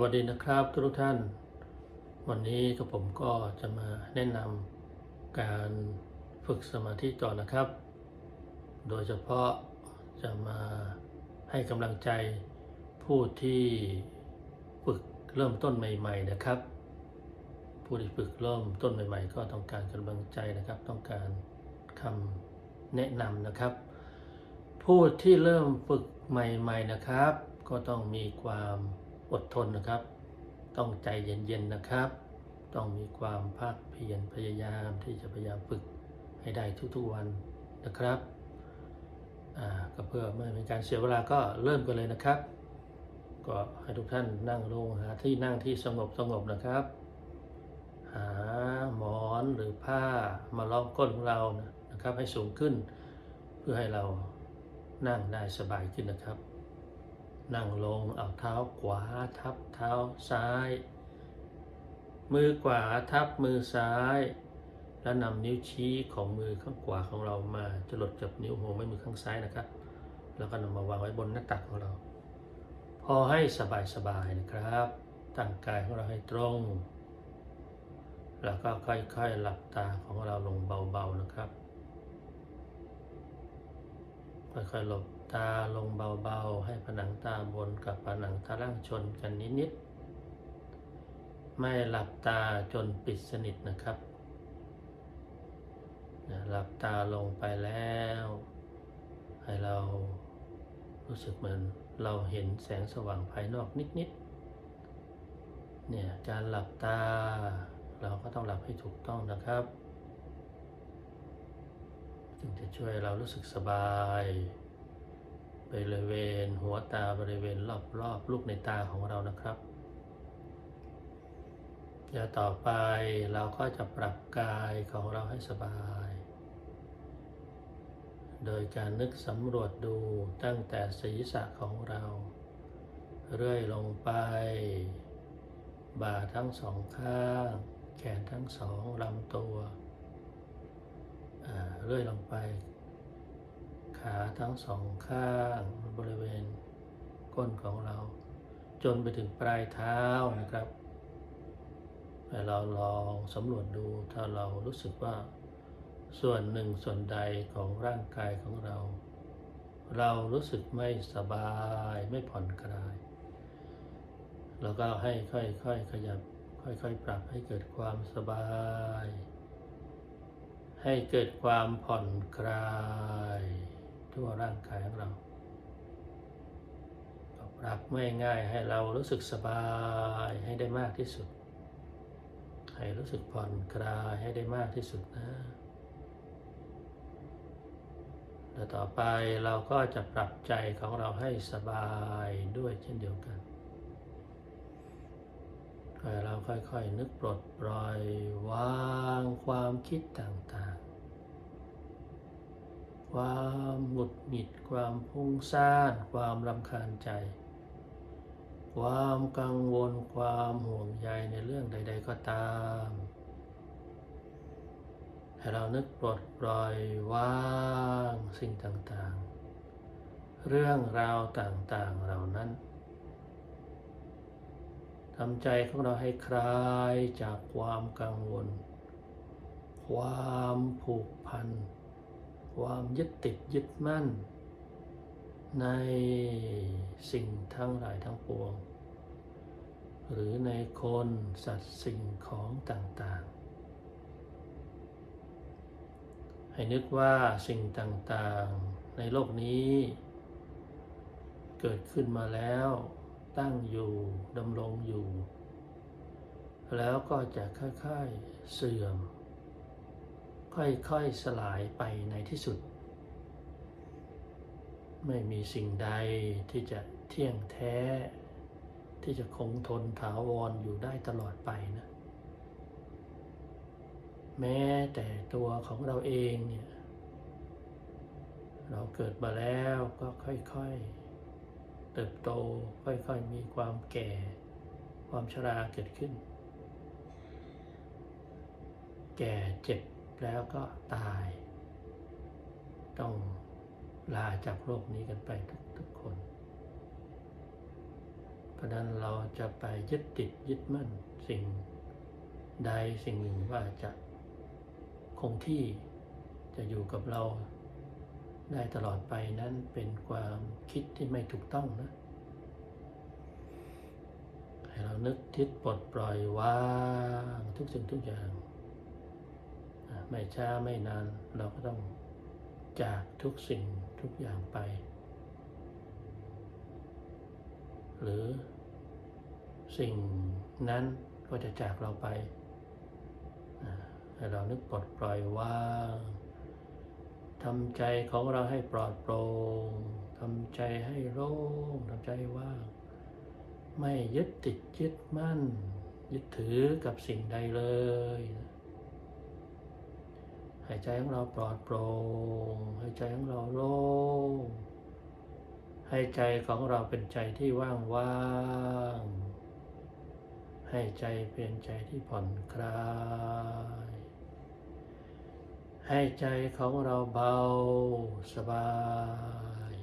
วัสดีนะครับทุกท่าน วันนี้กับผมก็จะมาแนะนำการฝึกสมาธิต่อนะครับ โดยเฉพาะจะมาให้กำลังใจผู้ที่ฝึกเริ่มต้นใหม่ ๆ นะครับ ผู้ที่ฝึกเริ่มต้นใหม่ ๆ ก็ต้องการกำลังใจนะครับ ต้องการคำแนะนำนะครับ ผู้ที่เริ่มฝึกใหม่ ๆนะครับ ก็ต้องมีความ อดทนนะครับ ต้องใจเย็นๆนะครับ ต้องมีความภาคเพียรพยายามที่จะพยายามฝึกให้ได้ทุกๆวันนะครับก็เพื่อไม่เป็นการเสียเวลาก็เริ่มกันเลยนะครับ ก็ให้ทุกท่านนั่งลงหาที่นั่งที่สงบสงบนะครับ หาหมอนหรือผ้ามาล้อมก้นของเรานะครับ ให้สูงขึ้น เพื่อให้เรานั่งได้สบายขึ้นนะครับ นั่งลงเอาเท้าขวาทับเท้าซ้าย มือขวาทับมือซ้าย แล้วนำนิ้วชี้ของมือข้างขวาของเรามาจะหลดกับนิ้วหัวแม่มือข้างซ้ายนะครับ แล้วก็นำมาวางไว้บนหน้าตักของเรา พอให้สบายๆนะครับตั้งกายของเราให้ตรง แล้วก็ค่อยๆหลับตาของเราลงเบาๆนะครับ ค่อยๆหลบ ตาลงเบาๆ ให้ผนังตาบนกับผนังตาล่างชนกันนิดๆ ไม่หลับตาจนปิดสนิทนะครับ หลับตาลงไปแล้ว ให้เรารู้สึกเหมือนเราเห็นแสงสว่างภายนอกนิดๆ เนี่ยการหลับตาเราก็ต้องหลับให้ถูกต้องนะครับ จึงจะช่วยเรารู้สึกสบาย บริเวณหัวตาบริเวณรอบๆลูกในตาของเรานะครับเดี๋ยวต่อไปเราก็จะปรับกายของเราให้สบาย โดยการนึกสำรวจดูตั้งแต่ศีรษะของเรา เรื่อยลงไป บ่าทั้งสองข้าง แขนทั้งสองลำตัวอ่าเรื่อยลงไป ขาทั้งสองข้างบริเวณก้นของเรา จนไปถึงปลายเท้านะครับเราลองสำรวจดูถ้าเรารู้สึกว่า ส่วนหนึ่งส่วนใดของร่างกายของเรา เรารู้สึกไม่สบายไม่ผ่อนคลาย เราก็ให้ค่อยๆขยับค่อยๆ ปรับให้เกิดความสบาย ให้เกิดความผ่อนคลาย ทั่วร่างกายของเราปรับไม่ง่ายให้เรารู้สึกสบายให้ได้มากที่สุด ให้รู้สึกผ่อนคลายให้ได้มากที่สุดนะแล้วต่อไปเราก็จะปรับใจของเราให้สบายด้วยเช่นเดียวกันให้เราค่อยๆนึกปลดปล่อยวางความคิดต่างๆ ความหงุดหงิด ความพุ่งซ่าน ความรำคาญใจ ความกังวล ความห่วงใยในเรื่องใด ๆ ก็ตาม ให้เรานึกปลดปล่อยว่างสิ่งต่างๆ เรื่องราวต่างๆ เหล่านั้นทำใจของเราให้คลายจากความกังวล ความผูกพัน ความยึดติดยึดมั่น ในสิ่งทั้งหลายทั้งปวง หรือในคนสัตว์สิ่งของต่างๆ ให้นึกว่าสิ่งต่างๆ ในโลกนี้ เกิดขึ้นมาแล้วตั้งอยู่ดำรงอยู่ แล้วก็จะค่อยๆเสื่อม ค่อยๆสลายไปในที่สุด ไม่มีสิ่งใดที่จะเที่ยงแท้ ที่จะคงทนถาวรอยู่ได้ตลอดไปนะ แม้แต่ตัวของเราเองเนี่ย เราเกิดมาแล้วก็ค่อยๆ เติบโตค่อยๆ มีความแก่ ความชราเกิดขึ้น แก่เจ็บ แล้วก็ตาย ต้องลาจากโลกนี้กันไปทุกๆคน เพราะนั้นเราจะไปยึดติดยึดมั่นสิ่งใดสิ่งหนึ่งว่าจะคงที่จะอยู่กับเราได้ตลอดไปนั้นเป็นความคิดที่ไม่ถูกต้องนะ ให้เรานึกทิศปลดปล่อยวางทุกสิ่งทุกอย่าง ไม่ช้าไม่นานเราก็ต้องจากทุกสิ่งทุกอย่างไป หรือสิ่งนั้นก็จะจากเราไปให้เรานึกปลดปล่อยว่าทำใจของเราให้ปลอดโปร่งทำใจให้โล่งทำใจว่างไม่ยึดติดยึดมั่น ยึดถือกับสิ่งใดเลยายใจของเราปลอดโปร่งหายใจของเราโล่งให้ใจของเราเป็นใจที่ว่างว่างให้ใจเป็นใจที่ผ่อนคลาย ให้ใจของเราเบาสบาย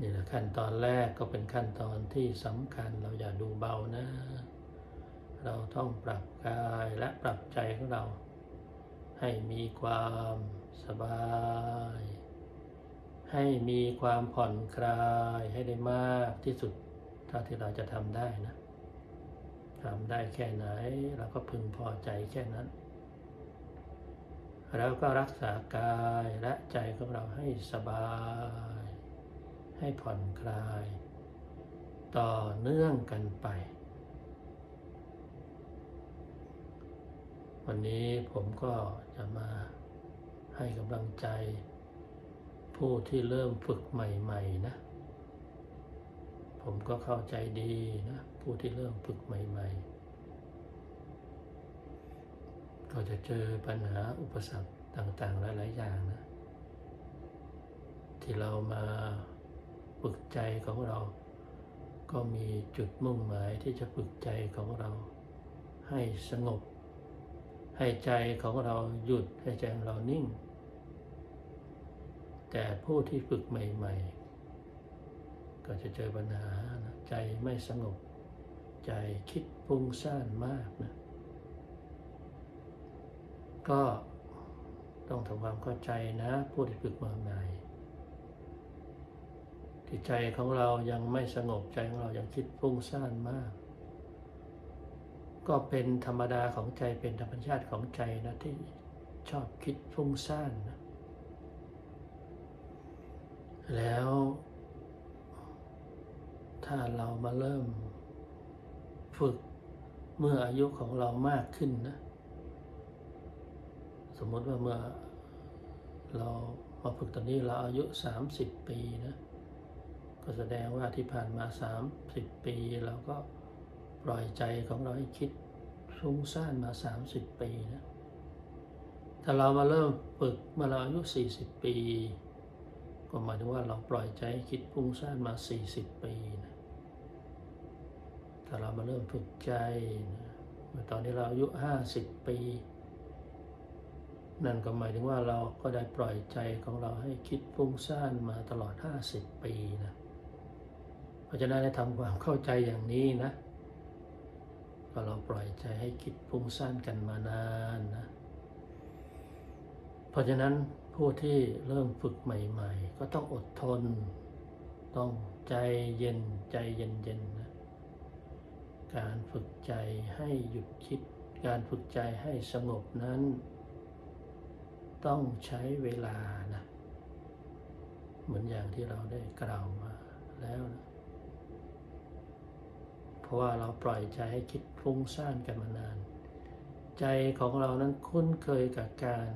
นี่แหละขั้นตอนแรกก็เป็นขั้นตอนที่สำคัญเราอย่าดูเบานะ เราต้องปรับกายและปรับใจของเรา ให้มีความสบาย ให้มีความผ่อนคลายให้ได้มากที่สุดเท่าที่เราจะทำได้นะทำได้แค่ไหนเราก็พึงพอใจแค่นั้น แล้วก็รักษากายและใจของเราให้สบาย ให้ผ่อนคลาย ต่อเนื่องกันไป วันนี้ผมก็จะมาให้กำลังใจ ผู้ที่เริ่มฝึกใหม่ ๆ นะ ผมก็เข้าใจดีนะ ผู้ที่เริ่มฝึกใหม่ ๆ ก็จะเจอปัญหาอุปสรรคต่างๆ หลายๆอย่างนะ ที่เรามาฝึกใจของเรา ก็มีจุดมุ่งหมายที่จะฝึกใจของเราให้สงบ ให้ใจของเราหยุดให้ใจของเรานิ่ง แต่ผู้ที่ฝึกใหม่ๆ ก็จะเจอปัญหานะใจไม่สงบ ใจคิดฟุ้งซ่านมากนะก็ต้องทำความเข้าใจนะผู้ที่ฝึกมาใหม่ที่ใจของเรายังไม่สงบใจของเรายังคิดฟุ้งซ่านมาก ก็เป็นธรรมดาของใจเป็นธรรมชาติของใจนะที่ชอบคิดฟุ้งซ่านนะแล้วถ้าเรามาเริ่มฝึกเมื่ออายุของเรามากขึ้นนะ สมมติว่าเมื่อเรามาฝึกตอนนี้เราอายุ 30 ปีนะ ก็แสดงว่าที่ผ่านมา 30 ปีเราก็ ปล่อยใจของเราให้คิดฟุ้งซ่านมา 30 ปีนะถ้าเรามาเริ่มฝึกเมื่อเราอายุ 40 ปี ก็หมายถึงว่าเราปล่อยใจใคิดฟุ้งซ่านมา 40 ปีนะถ้าเรามาเริ่มฝึกใจนะเมื่อตอนนี้เราอายุ 50 ปี นั่นก็หมายถึงว่าเราก็ได้ปล่อยใจของเราให้คิดฟุ้งซ่านมาตลอด 50 ปีนะเพราะฉะนั้นให้ทำความเข้าใจอย่างนี้นะ ก็เราปล่อยใจให้คิดฟุ้งซ่านกันมานานนะ เพราะฉะนั้นผู้ที่เริ่มฝึกใหม่ ๆ ก็ต้องอดทน ต้องใจเย็นใจเย็นๆนะ การฝึกใจให้หยุดคิด การฝึกใจให้สงบนั้น ต้องใช้เวลานะ เหมือนอย่างที่เราได้กล่าวมาแล้วนะ ราะว่าเราปล่อยใจให้คิดฟุ้งซ่านกันมานาน ใจของเรานั้นคุ้นเคยกับการ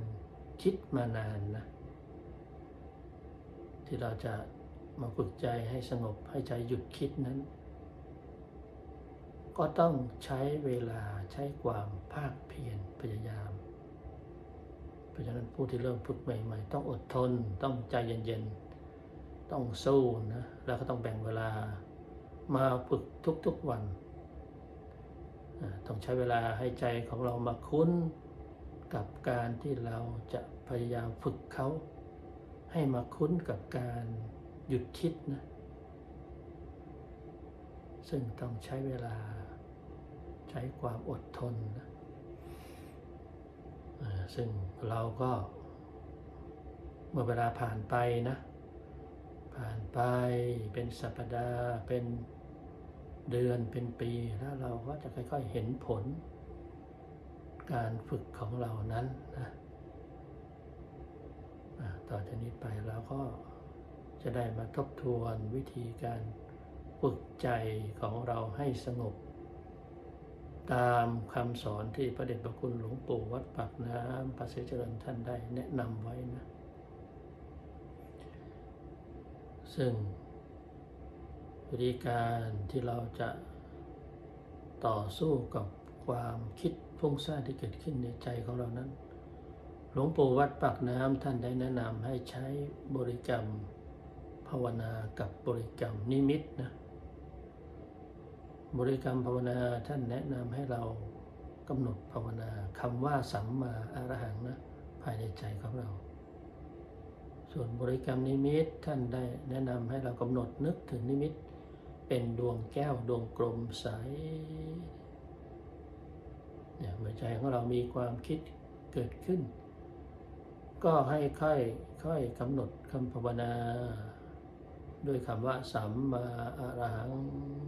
คิดมานานนะ ที่เราจะมาฝึกใจให้สงบให้ใจหยุดคิดนั้น ก็ต้องใช้เวลาใช้ความภาคเพียรพยายาม เพราะฉะนั้นผู้ที่เริ่มฝึกใหม่ ๆ ต้องอดทนต้องใจเย็นๆ ต้องสู้นะแล้วก็ต้องแบ่งเวลา มาฝึกทุกๆวัน ต้องใช้เวลาให้ใจของเรามาคุ้นกับการที่เราจะพยายามฝึกเขา ให้มาคุ้นกับการหยุดคิดนะ ซึ่งต้องใช้เวลาใช้ความอดทนนะซึ่งเราก็เมื่อเวลาผ่านไปนะ ผ่านไปเป็นสัปดาห์เป็น เดือนเป็นปีแล้วเราก็จะค่อยๆเห็นผล การฝึกของเรานั้นนะต่อจากนี้ไปเราก็จะได้มาทบทวนวิธีการฝึกใจของเราให้สงบ ตามคำสอนที่พระเดชพระคุณหลวงปู่วัดปากน้ำพระเสด็จเจริญท่านได้แนะนำไว้นะ ซึ่ง วิธีการที่เราจะต่อสู้กับความคิดฟุ้งซ่านที่เกิดขึ้นในใจของเรานั้น หลวงปู่วัดปากน้ำท่านได้แนะนำให้ใช้บริกรรม ภาวนากับบริกรรมนิมิตนะบริกรรมภาวนาท่านแนะนำให้เรากำหนดภาวนาคำว่าสัมมาอรหังนะภายในใจของเรา ส่วนบริกรรมนิมิตท่านได้แนะนำให้เรากำหนดนึกถึงนิมิต เป็นดวงแก้วดวงกลมใสเนี่ยเมื่อใจของเรามีความคิดเกิดขึ้น ก็ให้ค่อยค่อยกำหนดคำภาวนา ด้วยคำว่าสัมมาอรหัง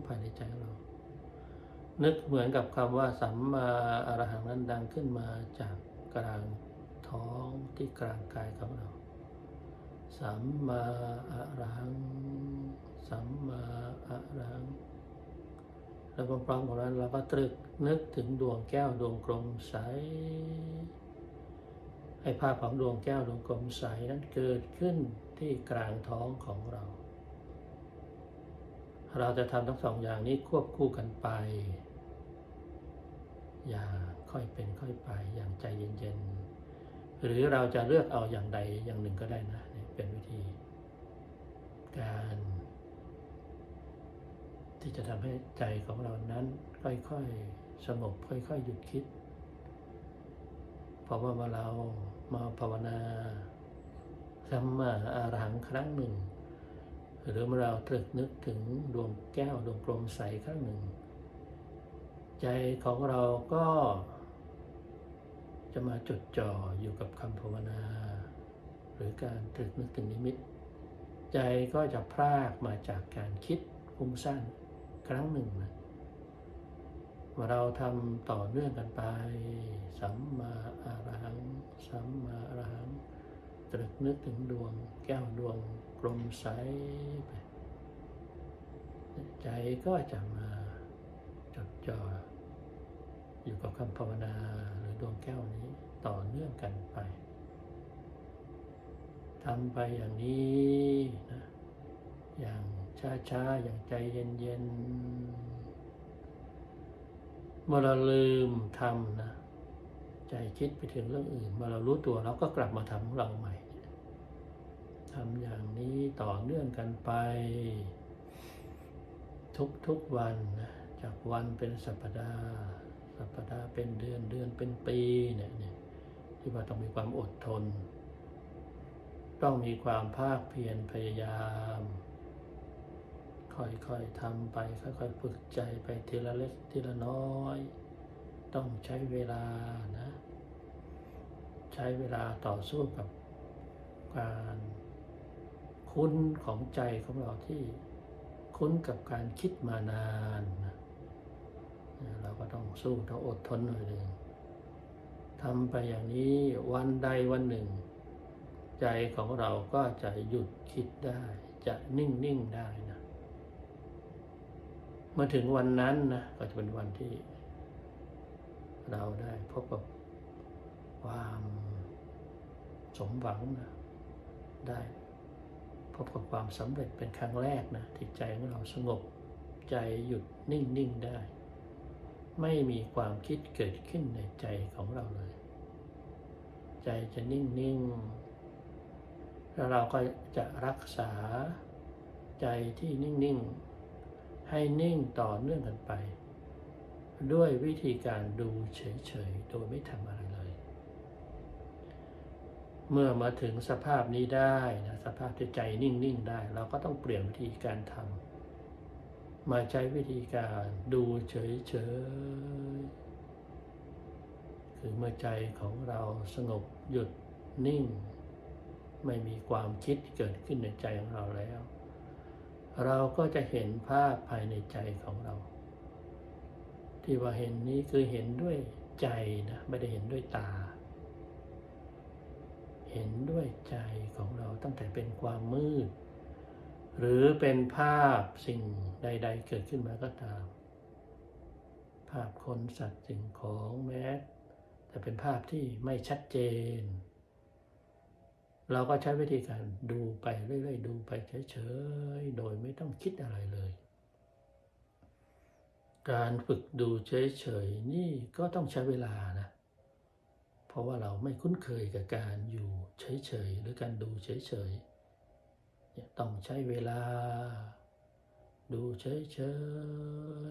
ภายในใจของเรา นึกเหมือนกับคำว่าสัมมาอรหังนั้นดังขึ้นมาจากกลางท้องที่กลางกายของเรา สัมมาอรหัง สัมมาอรหังแล้วพร้อมๆกันนั้นเราก็ตรึกนึกถึงดวงแก้วดวงกลมใส ให้ภาพของดวงแก้วดวงกลมใสนั้นเกิดขึ้นที่กลางท้องของเรา เราจะทำทั้งสองอย่างนี้ควบคู่กันไป อย่าค่อยเป็นค่อยไปอย่างใจเย็นๆ หรือเราจะเลือกเอาอย่างใดอย่างหนึ่งก็ได้นะ เป็นวิธีการ ที่จะทำให้ใจของเรานั้นค่อยๆสงบค่อยๆหยุดคิด เพราะว่าเมื่อเรามาภาวนาสัมมาอารังครั้งหนึ่ง หรือเมื่อเราตรึกนึกถึงดวงแก้วดวงกลมใสครั้งหนึ่ง ใจของเราก็จะมาจดจ่ออยู่กับคำภาวนา หรือการตรึกนึกถึงนิมิต ใจก็จะพรากมาจากการคิดฟุ้งซ่าน ครั้งหนึ่งนะเมื่อเราทำต่อเนื่องกันไป สัมมาอารหัง สัมมาอรหัง ตรึกนึกถึงดวง แก้วดวงกลมใสไป ใจก็จะมาจดจ่ออยู่กับคำภาวนาหรือดวงแก้วนี้ต่อเนื่องกันไปทำไปอย่างนี้นะ ช้าๆ อย่างใจเย็นๆ เมื่อเราลืมทำนะ ใจคิดไปถึงเรื่องอื่น เมื่อเรารู้ตัวเราก็กลับมาทำของเราใหม่ทำอย่างนี้ต่อเนื่องกันไป ทุกๆวันนะจากวันเป็นสัปดาห์ สัปดาห์เป็นเดือนเดือนเป็นปีเนี่ยเนี่ยที่ว่าต้องมีความอดทน ต้องมีความภาคเพียรพยายาม ค่อยๆทำไป ค่อยๆฝึกใจไปทีละเล็กทีละน้อย ต้องใช้เวลานะ ใช้เวลาต่อสู้กับการคุ้นของใจของเราที่คุ้นกับการคิดมานานนะเราก็ต้องสู้ต้องอดทนหน่อยหนึ่งทำไปอย่างนี้วันใดวันหนึ่ง ใจของเราก็จะหยุดคิดได้ จะนิ่งนิ่งได้นะ เมื่อถึงวันนั้นนะก็จะเป็นวันที่ เราได้พบกับความสมหวังนะได้พบกับความสำเร็จเป็นครั้งแรกนะที่ใจของเราสงบใจหยุดนิ่งนิ่งได้ ไม่มีความคิดเกิดขึ้นในใจของเราเลย ใจจะนิ่งนิ่งแล้วเราก็จะรักษาใจที่นิ่งนิ่ง ให้นิ่งต่อเนื่องกันไป ด้วยวิธีการดูเฉยๆ โดยไม่ทำอะไรเลย เมื่อมาถึงสภาพนี้ได้นะสภาพที่ใจนิ่งๆได้ เราก็ต้องเปลี่ยนวิธีการทำมาใช้วิธีการดูเฉยๆคือเมื่อใจของเราสงบหยุดนิ่ง ไม่มีความคิดเกิดขึ้นในใจของเราแล้ว เราก็จะเห็นภาพภายในใจของเรา ที่ว่าเห็นนี้คือเห็นด้วยใจนะไม่ได้เห็นด้วยตา เห็นด้วยใจของเราตั้งแต่เป็นความมืด หรือเป็นภาพสิ่งใด ๆ เกิดขึ้นมาก็ตาม ภาพคนสัตว์สิ่งของแม้แต่เป็นภาพที่ไม่ชัดเจน เราก็ใช้วิธีการดูไปเรื่อยๆดูไปเฉยๆโดยไม่ต้องคิดอะไรเลย การฝึกดูเฉยๆนี่ก็ต้องใช้เวลานะ เพราะว่าเราไม่คุ้นเคยกับการอยู่เฉยๆหรือการดูเฉยๆต้องใช้เวลา ดูเฉ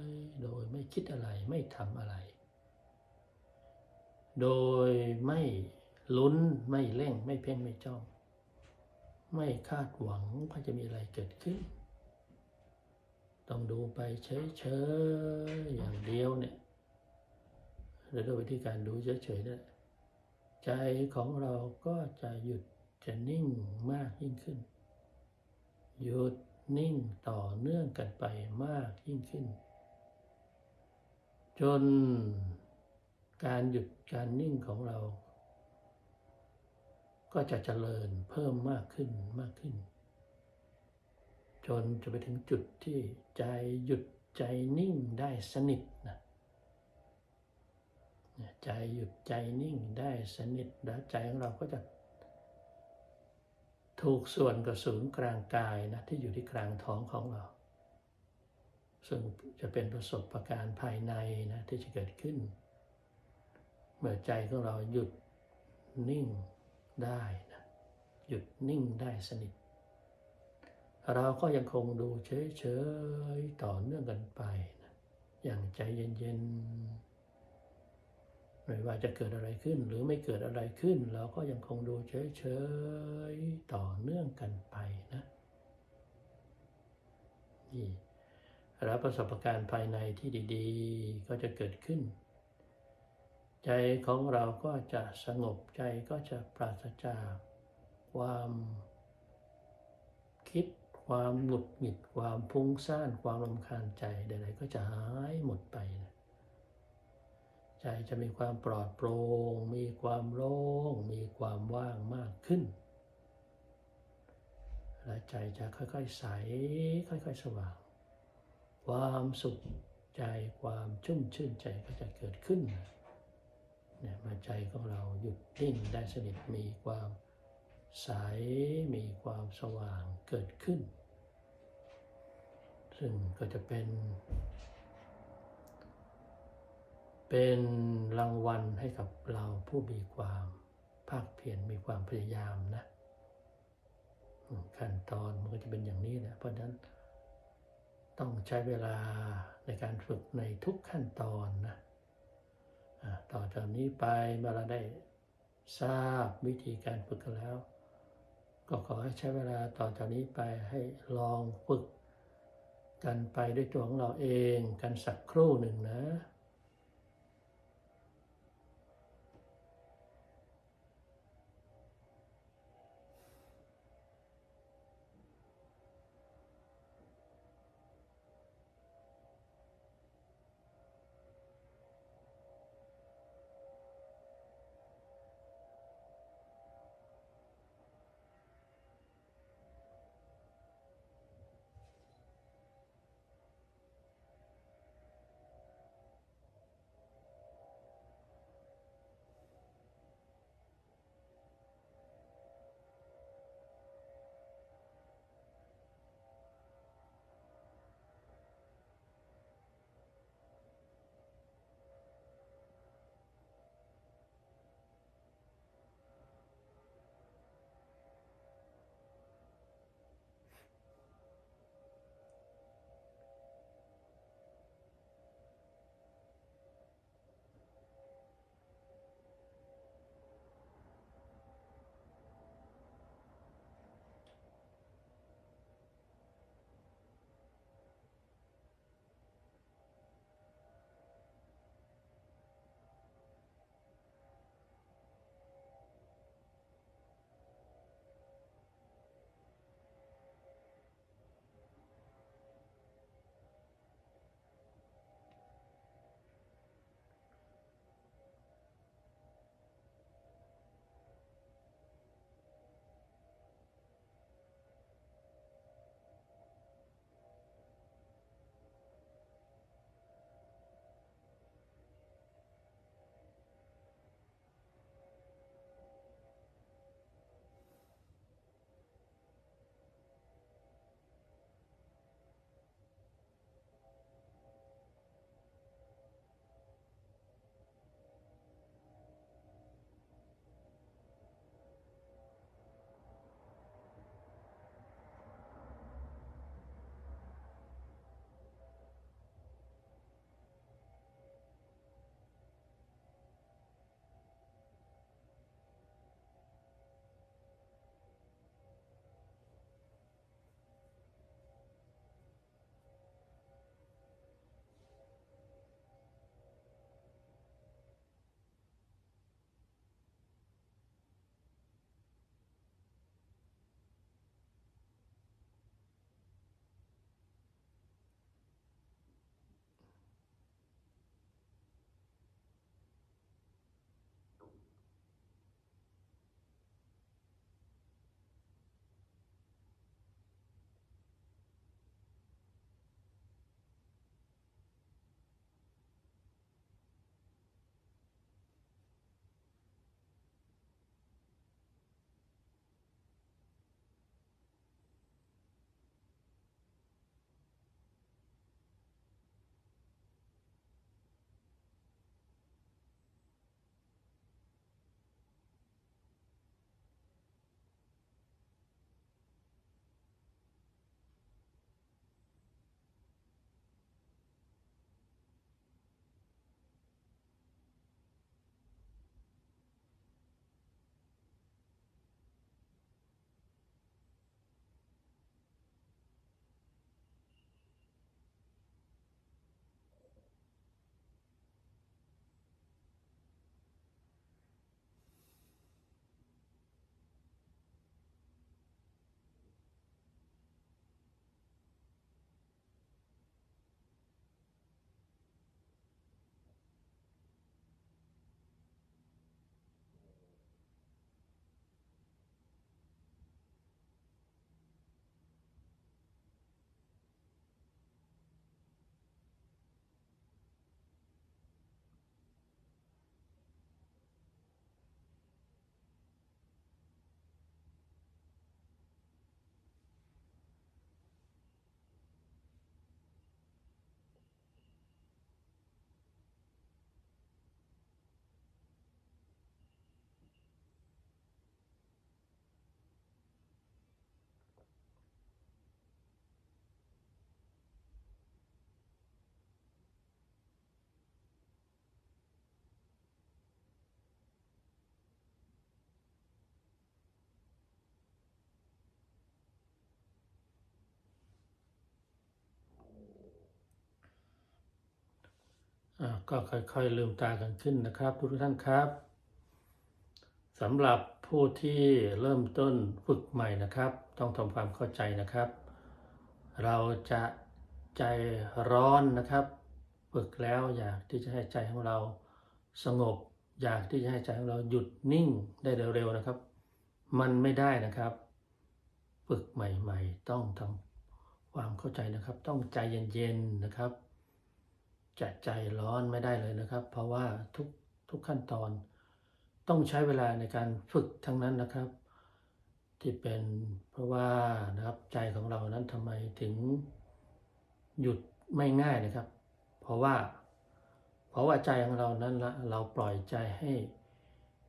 ยๆโดยไม่คิดอะไรไม่ทำอะไร โดยไม่ ลุ้นไม่เร่งไม่เพ่งไม่จ้อง ไม่คาดหวังว่าจะมีอะไรเกิดขึ้น ต้องดูไปเฉยๆอย่างเดียวเนี่ยหรือโดยวิธีการดูเฉยๆนี่ยใจของเราก็จะหยุดจะนิ่งมากยิ่งขึ้น หยุดนิ่งต่อเนื่องกันไปมากยิ่งขึ้น จนการหยุดการนิ่งของเรา ก็จะเจริญเพิ่มมากขึ้นมากขึ้น จนจะไปถึงจุดที่ใจหยุดใจนิ่งได้สนิทนะใจหยุดใจนิ่งได้สนิทแล้วใจของเราก็จะ ถูกส่วนกับศูนย์กลางกายนะที่อยู่ที่กลางท้องของเรา ซึ่งจะเป็นประสบะการณ์ภายในนะที่จะเกิดขึ้น เมื่อใจของเราหยุดนิ่ง ได้นะหยุดนิ่งได้สนิท เราก็ยังคงดูเฉยๆต่อเนื่องกันไปนะอย่างใจเย็นๆไม่ว่าจะเกิดอะไรขึ้นหรือไม่เกิดอะไรขึ้น เราก็ยังคงดูเฉยๆต่อเนื่องกันไปนะนี่แล้วประสบการณ์ภายในที่ดี ๆ ก็จะเกิดขึ้น ใจของเราก็จะสงบใจก็จะปราศจากความคิดความหงุดหงิดความพุ่งซ่านความรำคาญใจใดๆก็จะหายหมดไปนะใจจะมีความปลอดโปร่งมีความโล่งมีความว่างมากขึ้น และใจจะค่อยๆใส ค่อยๆสว่าง ความสุขใจความชุ่มชื่นใจก็จะเกิดขึ้น เนี่ยมาใจของเราหยุดนิ่งได้สนิทมีความใสมีความสว่างเกิดขึ้น ซึ่งก็จะเป็น เป็นรางวัลให้กับเราผู้มีความภาคเพียรมีความพยายามนะขั้นตอนมันก็จะเป็นอย่างนี้แหละเพราะฉะนั้นต้องใช้เวลาในการฝึกในทุกขั้นตอนนะ ต่อจากนี้ไปเมื่อเราได้ทราบวิธีการฝึกกันแล้ว ก็ขอให้ใช้เวลาต่อจากนี้ไปให้ลองฝึก กันไปด้วยตัวของเราเองกันสักครู่หนึ่งนะ ก็ค่อยๆลืมตากันขึ้นนะครับ ทุกท่านครับสำหรับผู้ที่เริ่มต้นฝึกใหม่นะครับ ต้องทำความเข้าใจนะครับ เราจะใจร้อนนะครับ ฝึกแล้วอยากที่จะให้ใจของเราสงบ อยากที่จะให้ใจของเราหยุดนิ่งได้เร็วๆนะครับ มันไม่ได้นะครับ ฝึกใหม่ๆ ต้องทำความเข้าใจนะครับ ต้องใจเย็นๆนะครับ จะใจร้อนไม่ได้เลยนะครับ เพราะว่าทุกทุกขั้นตอน ต้องใช้เวลาในการฝึกทั้งนั้นนะครับ ที่เป็นเพราะว่านะครับใจของเรานั้นทำไมถึงหยุดไม่ง่ายนะครับ เพราะว่า เพราะว่าใจของเรานั้นเราปล่อยใจให้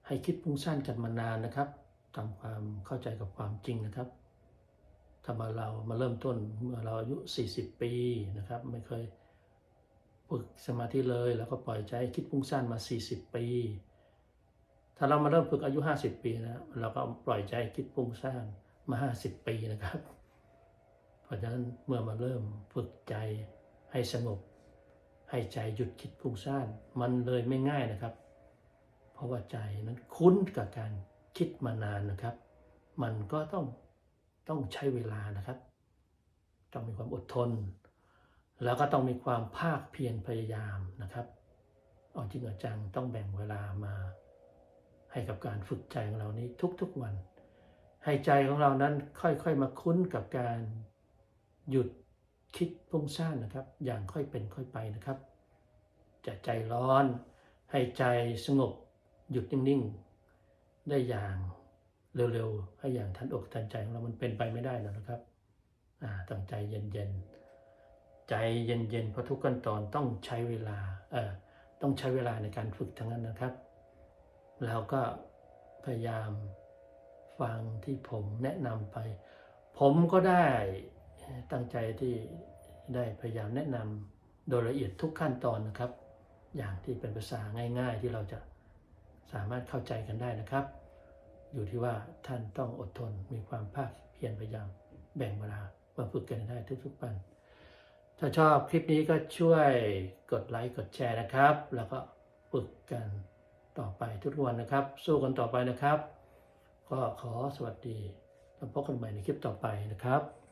ให้คิดพุ่งสั้นกันมานานนะครับทำความเข้าใจกับความจริงนะครับถ้ามาเรามาเริ่มต้นเมื่อเราอายุ 40 ปีนะครับ ไม่เคย ฝึกสมาธิเลยแล้วก็ปล่อยใจคิดพุ่งสั้นมา 40 ปี ถ้าเรามาเริ่มฝึกอายุ 50 ปีนะเราก็ปล่อยใจคิดพุ่งสั้นมา 50 ปีนะครับ เพราะฉะนั้นเมื่อมาเริ่มฝึกใจให้สงบ ให้ใจหยุดคิดพุ่งซ่านมันเลยไม่ง่ายนะครับ เพราะว่าใจนั้นคุ้นกับการคิดมานานนะครับ มันก็ต้องต้องใช้เวลานะครับ ต้องมีความอดทน แล้วก็ต้องมีความภาคเพียรพยายามนะครับเอาจริงเอาจังต้องแบ่งเวลามาให้กับการฝึกใจของเรานี้ทุกๆวัน ให้ใจของเรานั้นค่อยๆมาคุ้นกับการหยุดคิดพุ่งซ่านนะครับ อย่างค่อยเป็นค่อยไปนะครับ จะใจร้อน ให้ใจสงบหยุดนิ่งๆ ได้อย่างเร็วๆ ให้อย่างทันอกทันใจของเรามันเป็นไปไม่ได้แล้วนะครับตั้งใจเย็นๆ ใจเย็นๆเพราะทุกขั้นตอนต้องใช้เวลาเออต้องใช้เวลาในการฝึกทั้งนั้นนะครับแล้วก็พยายามฟังที่ผมแนะนำไป ผมก็ได้ตั้งใจที่ได้พยายามแนะนำโดยละเอียดทุกขั้นตอนนะครับ อย่างที่เป็นภาษาง่าย ๆ ที่เราจะสามารถเข้าใจกันได้นะครับ อยู่ที่ว่าท่านต้องอดทนมีความภาคเพียรพยายามแบ่งเวลามาฝึกกันได้ทุกๆวัน ถ้าชอบคลิปนี้ก็ช่วยกดไลค์กดแชร์นะครับ แล้วก็ฝึกกันต่อไปทุกวันนะครับ สู้กันต่อไปนะครับ ก็ขอสวัสดีแล้วพบกันใหม่ในคลิปต่อไปนะครับ